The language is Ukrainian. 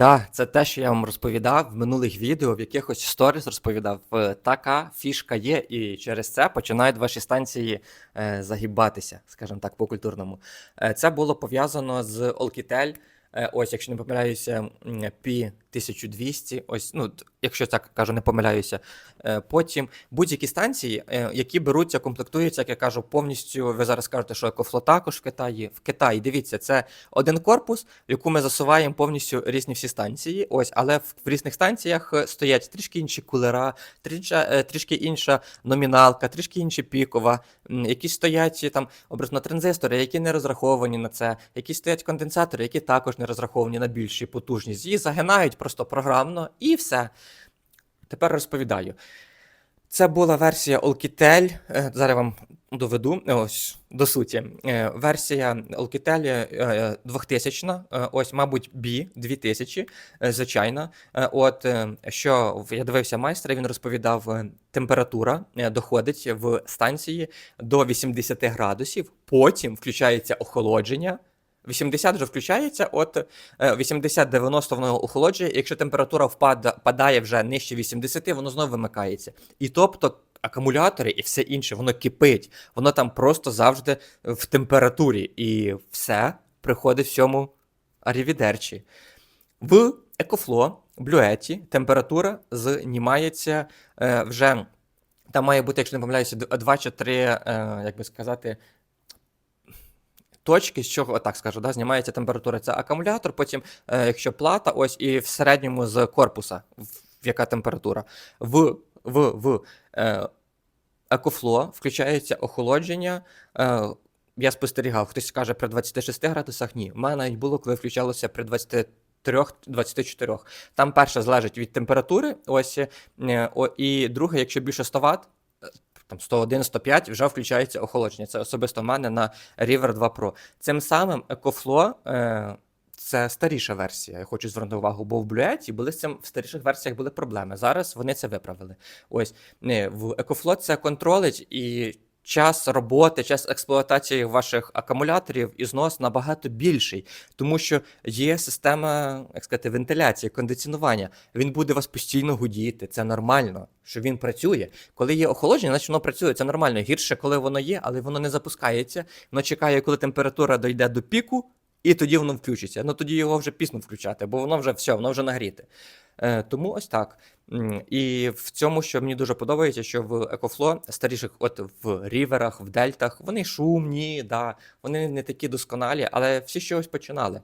Так, це те, що я вам розповідав в минулих відео, в якихось сторіс розповідав. Е, Така фішка є, і через це починають ваші станції е, загибатися, скажімо так, по-культурному. Е, це було пов'язано з. Е, ось, якщо не помиляюся, P 1200, ось, ну, якщо так кажу, не помиляюся. Е, Потім будь-які станції, е, які беруться, комплектуються, як я кажу, повністю. Ви зараз кажете, що екофло також в Китаї. В Китаї, дивіться, це один корпус, в яку ми засуваємо повністю різні всі станції. Ось, але в, в різних станціях е, стоять трішки інші кулера, трішки, трішки інша номіналка, трішки інша пікова. Якісь стоять там образно транзистори, які не розраховані на це, якісь стоять конденсатори, які також не розраховані на більшу потужність. Її загинають просто програмно і все. Тепер розповідаю. Це була версія Alcatel. е, Зараз вам доведу ось до суті. Е, Версія Alcatel е, 2000, е, ось, мабуть, B 2000, е, звичайно. Е, От е, що я дивився майстра, він розповідав, е, температура е, доходить в станції до 80 градусів, потім включається охолодження. 80 вже включається, от е, 80-90 воно охолоджує. Якщо температура впада, впадає вже нижче 80, воно знову вимикається. І тобто акумулятори і все інше, воно кипить, воно там просто завжди в температурі. І все приходить всьому арівідерчі. В екофло, блюеті, температура знімається е, вже. Там має бути, якщо не помиляюся, 2 чи 3, е, як би сказати, точки, з чого, отак скажу, да, знімається температура. Це акумулятор, потім, е, якщо плата, ось і в середньому з корпуса, в, в яка температура. В, в, в е, екофло включається охолодження. Е, я спостерігав, хтось каже при 26 градусах. Ні. У мене навіть було, коли включалося при 23-24. Там перше залежить від температури, ось, е, і друге, якщо більше 100 Вт, е, там 101-105, вже включається охолодження. Це особисто в мене на River 2 Pro. Цим самим EcoFlow е, це старіша версія. Я хочу звернути увагу, бо в Bluetooth були з цим в старіших версіях були проблеми. Зараз вони це виправили. Ось не, в EcoFlow це контролить і. Час роботи, час експлуатації ваших акумуляторів і знос набагато більший, тому що є система, як сказати, вентиляції, кондиціонування. Він буде вас постійно гудіти. Це нормально, що він працює. Коли є охолодження, значить воно працює. Це нормально. Гірше, коли воно є, але воно не запускається. Воно чекає, коли температура дойде до піку, і тоді воно включиться. Ну тоді його вже пізно включати, бо воно вже все, воно вже нагріте. Е, тому ось так. І в цьому, що мені дуже подобається, що в EcoFlow старіших, от в ріверах, в дельтах, вони шумні, да, вони не такі досконалі, але всі щось починали.